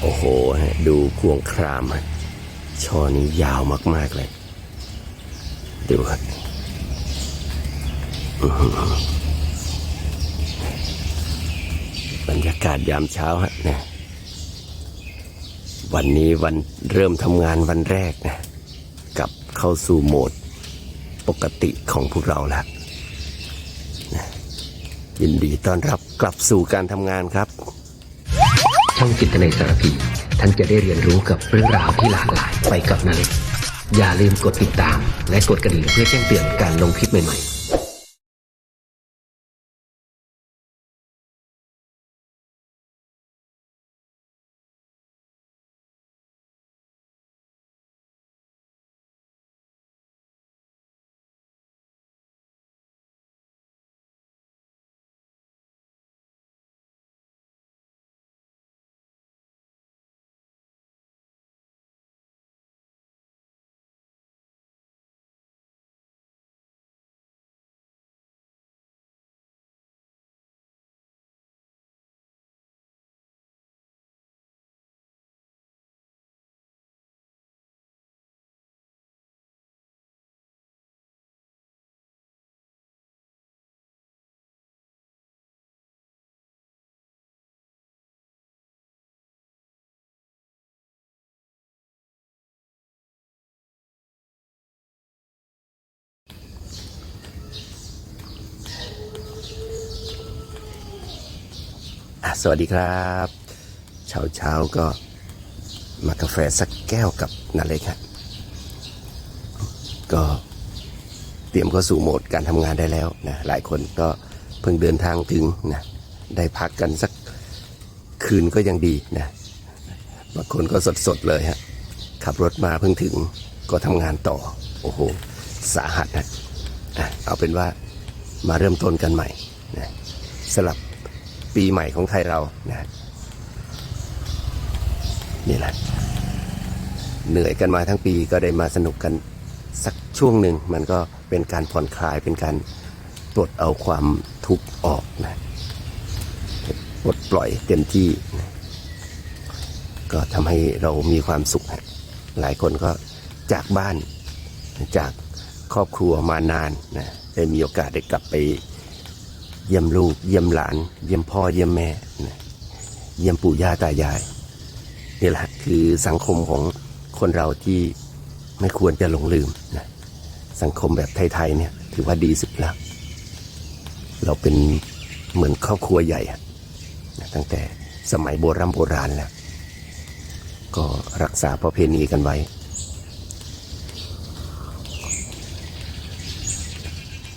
โอ้โหฮะดูพวงครามฮะช่อนี้ยาวมากๆเลย ดูครับบรรยากาศยามเช้าฮะนะวันนี้วันเริ่มทำงานวันแรกนะกับเข้าสู่โหมดปกติของพวกเราแล้วนะยินดีต้อนรับกลับสู่การทำงานครับ ช่องจิตนาสารพีท่านจะได้เรียนรู้กับเรื่องราวที่หลากหลายไปกับนั้น อย่าลืมกดติดตาม และกดกระดิ่งเพื่อแจ้งเตือนการลงคลิปใหม่ๆ สวัสดีครับ เช้าเช้าก็มากาแฟสักแก้วกับนาเล็กฮะก็เตรียมเข้าสู่โหมดการทำงานได้แล้วนะหลายคนก็เพิ่งเดินทางถึงนะได้พักกันสักคืนก็ยังดีนะบางคนก็สดๆเลยฮะขับรถมาเพิ่งถึงก็ทำงานต่อ โอ้โห สาหัสนะเอาเป็นว่ามาเริ่มต้นกันใหม่นะสลับ ปีใหม่ของไทยเรานะนี่แหละเหนื่อยกันมาทั้งปีก็ได้มาสนุกกันสักช่วงหนึ่ง มันก็เป็นการผ่อนคลายเป็นการปลดเอาความทุกข์ออกนะปลดปล่อยเต็มที่นะก็ทำให้เรามีความสุข หลายคนก็จากบ้านจากครอบครัวมานานนะได้มีโอกาสได้กลับไป เยี่ยมลูก เยี่ยมหลาน เยี่ยมพ่อ เยี่ยมแม่นะเยี่ยมปู่ย่าตายายนี่แหละคือสังคมของคนเราที่ไม่ควรจะหลงลืมนะสังคมแบบไทยๆเนี่ยถือว่าดีสุดแล้ว เราเป็นเหมือนครอบครัวใหญ่นะตั้งแต่สมัยโบราณโบราณแล้วก็รักษาประเพณีกันไว้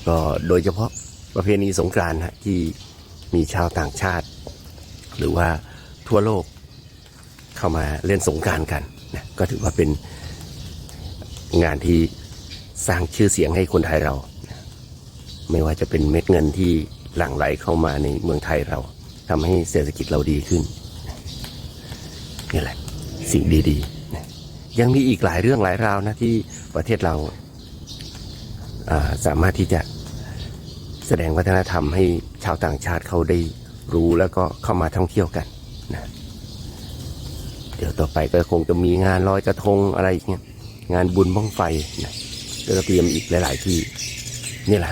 ก็โดยเฉพาะ ประเพณีสงกรานต์ที่มีชาวต่างชาติ หรือว่าทั่วโลกเข้ามาเล่นสงกรารกันนะก็ถือว่าเป็นงานที่สร้างชื่อเสียงให้คนไทยเรา ไม่ว่าจะเป็นเม็ดเงินที่หลั่งไหลเข้ามาในเมืองไทยเราทำให้เศรษฐกิจเราดีขึ้นนี่แหละสิ่งดีๆ ยังมีอีกหลายเรื่องหลายราวนะที่ประเทศเราาสามารถที่จะ แสดงวัฒนธรรมให้ชาวต่างชาติเขาได้รู้แล้วก็เข้ามาท่องเที่ยวกันนะเดี๋ยวต่อไปก็คงจะมีงานลอยกระทงอะไรอย่างเงี้ยงานบุญบ้องไฟนะแล้วก็เตรียมอีกหลาย ๆ ที่นี่แหละ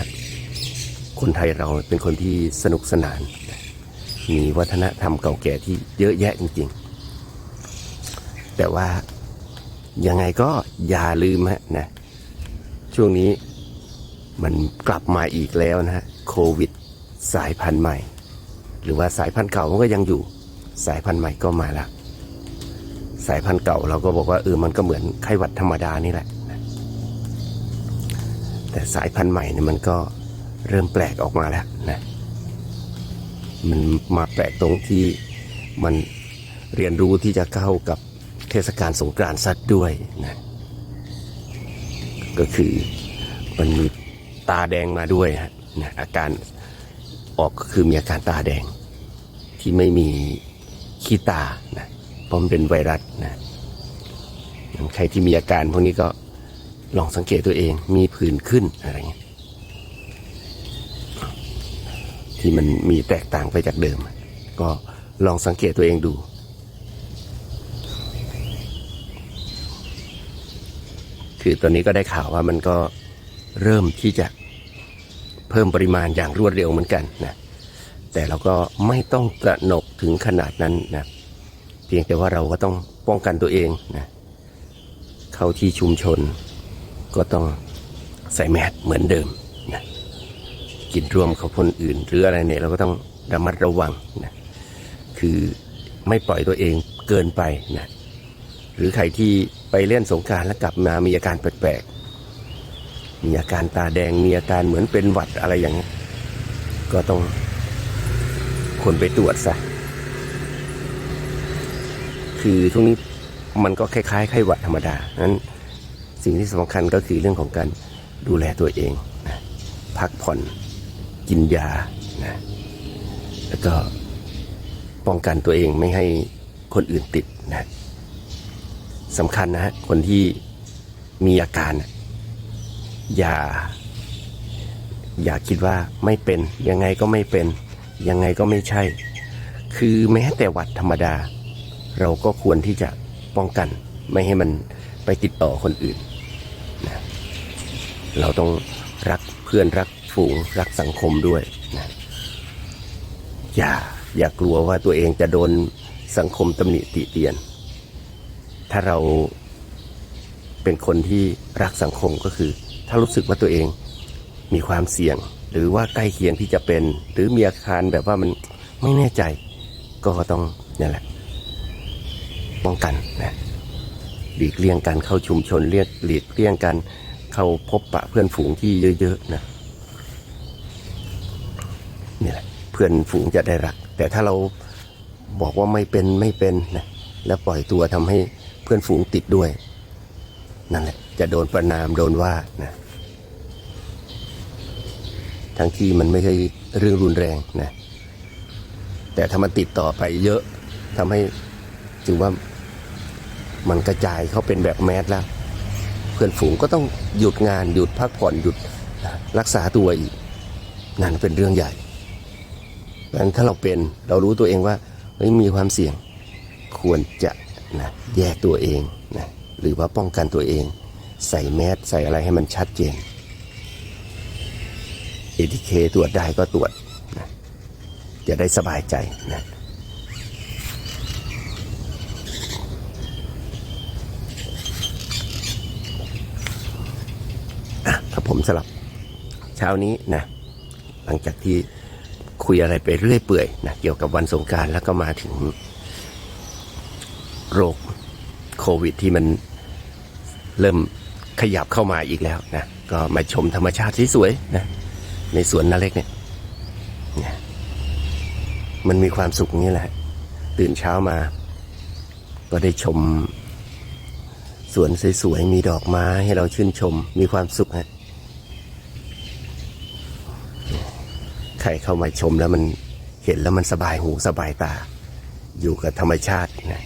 คนไทยเราเป็นคนที่สนุกสนาน มีวัฒนธรรมเก่าแก่ที่เยอะแยะจริง ๆ แต่ว่ายังไงก็อย่าลืมฮะนะช่วงนี้ มันกลับมาอีกแล้วนะฮะโควิด สายพันธุ์ใหม่ หรือว่าสายพันธุ์เก่ามันก็ยังอยู่ สายพันธุ์ใหม่ก็มาละสายพันธุ์เก่าเราก็บอกว่าเออมันก็เหมือนไข้หวัดธรรมดานี่แหละ แต่สายพันธุ์ใหม่เนี่ยมันก็เริ่มแปลกออกมาแล้วนะมันมาแปลกตรงที่มันเรียนรู้ที่จะเข้ากับเทศกาลสงกรานต์ซัดด้วยนะก็คือมันมี ตาแดงมาด้วยฮะอาการออกก็คือมีอาการตาแดง ที่ไม่มีขี้ตานะเพราะมันเป็นไวรัสนะใครที่มีอาการพวกนี้ก็ลองสังเกตตัวเองมีผื่นขึ้นอะไรเงี้ยที่มันมีแตกต่างไปจากเดิม ก็ลองสังเกตตัวเองดู คือตอนนี้ก็ได้ข่าวว่ามันก็เริ่มที่จะ เพิ่มปริมาณอย่างรวดเร็วเหมือนกันนะแต่เราก็ไม่ต้องตระหนกถึงขนาดนั้นนะเพียงแต่ว่าเราก็ต้องป้องกันตัวเองนะเข้าที่ชุมชน ก็ต้องใส่แมสเหมือนเดิมนะกินร่วมกับคนอื่น หรืออะไรเนี่ยเราก็ต้องระมัดระวังนะคือไม่ปล่อยตัวเองเกินไปนะหรือใครที่ไปเล่นสงการแล้วกลับมามีอาการแปลกๆ มีอาการตาแดงมีอาการเหมือนเป็นหวัดอะไรอย่างนี้ก็ต้องคนไปตรวจซะคือทุกนี้มันก็คล้ายๆไข้หวัดธรรมดานั้นสิ่งที่สำคัญก็คือเรื่องของการดูแลตัวเองนะพักผ่อนกินยานะแล้วก็ป้องกันตัวเองไม่ให้คนอื่นติดนะสำคัญนะฮะคนที่มีอาการนะ อย่า อย่าคิดว่าไม่เป็นยังไงก็ไม่เป็น ยังไงก็ไม่ใช่ คือแม้แต่วัดธรรมดา เราก็ควรที่จะป้องกัน ไม่ให้มันไปติดต่อคนอื่นเราต้องรักเพื่อนรักฝูงรักสังคมด้วยนะอย่าอย่ากลัวว่าตัวเองจะโดนสังคมตำหนิติเตียน ถ้าเราเป็นคนที่รักสังคมก็คือ ถ้ารู้สึกว่าตัวเองมีความเสี่ยง หรือว่าใกล้เคียงที่จะเป็น หรือมีอาการแบบว่ามันไม่แน่ใจ ก็ต้องนี่แหละป้องกันนะหลีกเลี่ยงการเข้าชุมชนเรียกหลีกเลี่ยงการเข้าพบปะเพื่อนฝูงที่เยอะๆนะนี่แหละเพื่อนฝูงจะได้รัก แต่ถ้าเราบอกว่าไม่เป็นไม่เป็นนะแล้วปล่อยตัวทำให้เพื่อนฝูงติดด้วย นั่นแหละ จะโดนประนามโดนว่านะทั้งที่มันไม่ใช่เรื่องรุนแรงนะแต่ถ้ามันติดต่อไปเยอะทำให้ถือว่ามันกระจายเขาเป็นแบบแมสแล้ว เพื่อนฝูงก็ต้องหยุดงานหยุดพักผ่อนหยุดรักษาตัวอีกนั่นเป็นเรื่องใหญ่ดังนั้นถ้าเราเป็นเรารู้ตัวเองว่าเฮ้ยมีความเสี่ยงควรจะนะแยกตัวเองนะหรือว่าป้องกันตัวเอง ใส่แมสใส่อะไรให้มันชัดเจน ATK ตรวจได้ก็ตรวจนะจะได้สบายใจนะครับผมสำหรับเช้านี้นะหลังจากที่คุยอะไรไปเรื่อยเปื่อยนะเกี่ยวกับวันสงการแล้วก็มาถึงโรคโควิดที่มันเริ่ม ขยับเข้ามาอีกแล้วนะก็มาชมธรรมชาติสวยๆนะในสวนนาเล็กเนี่ยนะมันมีความสุขนี้แหละ ตื่นเช้ามา ก็ได้ชม สวนสวยๆมีดอกไม้ให้เราชื่นชม มีความสุขฮะใครเข้ามาชมแล้วมันเห็นแล้วมันสบายหูสบายตา อยู่กับธรรมชาตินะ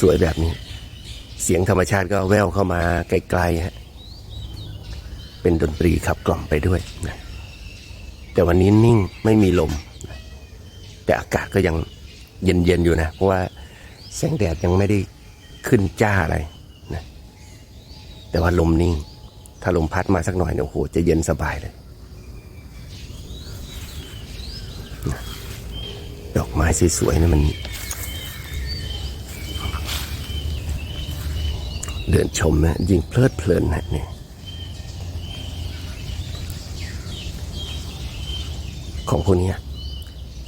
สวยๆแบบนี้ เสียงธรรมชาติก็แว่วเข้ามาไกลๆฮะเป็นดนตรีขับกล่อมไปด้วยนะแต่วันนี้นิ่งไม่มีลมนะแต่อากาศก็ยังเย็นๆอยู่นะ เพราะว่าแสงแดดยังไม่ได้ขึ้นจ้าอะไรนะแต่ว่าลมนิ่ง ถ้าลมพัดมาสักหน่อยเนี่ยโอ้โหจะเย็นสบายเลยดอกไม้สวยๆนี่มัน เดินชมนะยิ่งเพลิดเพลินนะเนี่ยของพวกเนี้ย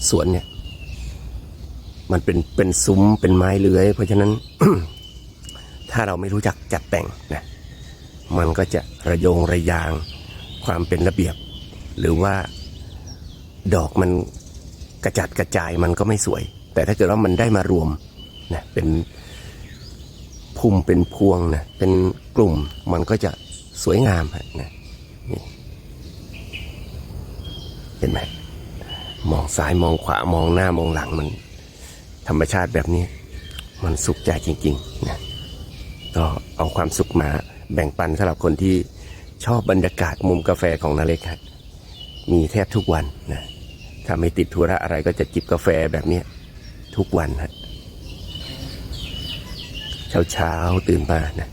สวนเนี่ย มันเป็นเป็นซุ้มเป็นไม้เลื้อย เพราะฉะนั้น ถ้าเราไม่รู้จักจัดแต่งนะมันก็จะระโยงระยาง ความเป็นระเบียบ หรือว่าดอกมันกระจัดกระจายมันก็ไม่สวย แต่ถ้าเกิดว่ามันได้มารวมนะเป็น พุ่มเป็นพวงนะเป็นกลุ่มมันก็จะสวยงามนะนี่เห็นไหมมองซ้ายมองขวามองหน้ามองหลังมัน ธรรมชาติแบบนี้ มันสุขใจจริงๆนะก็เอาความสุขมาแบ่งปันสำหรับคนที่ชอบบรรยากาศมุมกาแฟของนาเล็กครับมีแทบทุกวันนะถ้าไม่ติดธุระอะไรก็จะจิบกาแฟแบบนี้ทุกวันฮะ เช้าเช้าตื่นมานะ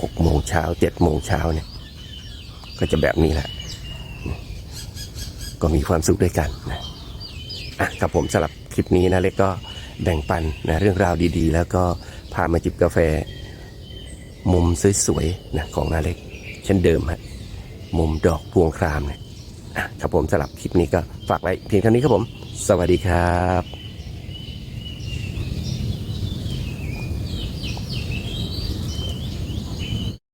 หกโมงเช้าเจ็ดโมงเช้าเนี่ย ก็จะแบบนี้แหละ ก็มีความสุขด้วยกันนะอะครับผมสำหรับคลิปนี้นะเล็กก็แบ่งปันนะเรื่องราวดีๆ แล้วก็พามาจิบกาแฟ มุมสวยๆนะของนาเล็ก เช่นเดิมฮะมุมดอกพวงครามเนี่ยอะครับผมสำหรับคลิปนี้ก็ฝากไว้เพียงเท่านี้ครับผม สวัสดีครับ